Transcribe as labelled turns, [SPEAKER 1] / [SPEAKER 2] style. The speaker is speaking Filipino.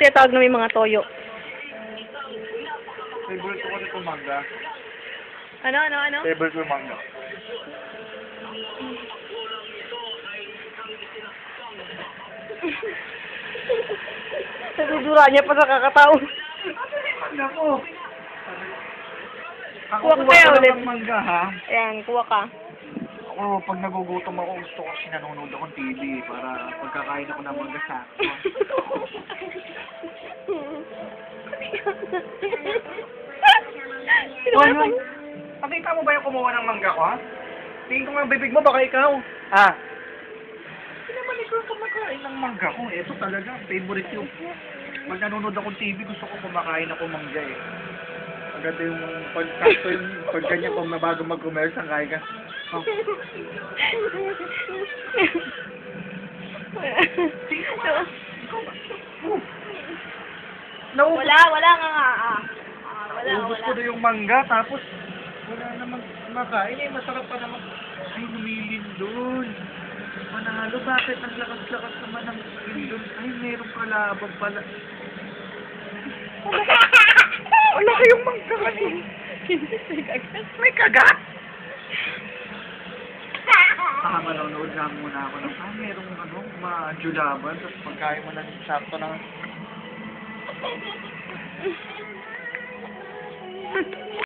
[SPEAKER 1] tinatawag na may mga toyo.
[SPEAKER 2] Favorite ko kasi itong mangga.
[SPEAKER 1] Ano, ano, ano?
[SPEAKER 2] Favorite ko yung mangga.
[SPEAKER 1] Nadudura niya pa sa kakatao.
[SPEAKER 2] Mangga ko! Ako
[SPEAKER 1] Kuha ka ulit.
[SPEAKER 2] ng mangga ha.
[SPEAKER 1] Ayan, kuha ka.
[SPEAKER 2] Ako, pag nagugutom ako, gusto ko kasi nanonood akong TV para pagkakain ako ng mangga sa
[SPEAKER 1] Ito?
[SPEAKER 2] Nakita mo ba yung kumuha ng mangga ko, ha? Tingin ko nga bibig mo, baka ikaw. Ah. Naman ikaw kumakain ng mangga ko. Ito talaga, favorite yung... Pag nanonood akong TV, gusto ko kumakain ako mangga eh. Maganda yung pagkakto yung pag ganyan, kung mabago mag-commerce, ang kain ka. Oh. Naubos,
[SPEAKER 1] wala, wala nga nga. Ah, Ah, wala,
[SPEAKER 2] naubos
[SPEAKER 1] wala.
[SPEAKER 2] ko na yung mangga, tapos wala namang makain eh. Masarap pa naman. Ay, lumilin doon. Manalo, bakit ang lakas-lakas naman ng doon? Ay, meron kalaban pala. Wala kayong mangga kasi. May kagat! Ah, manonood lang muna ako ng, ah, merong ano, ma-julaban, tapos pagkain mo na sakto ng Thank you.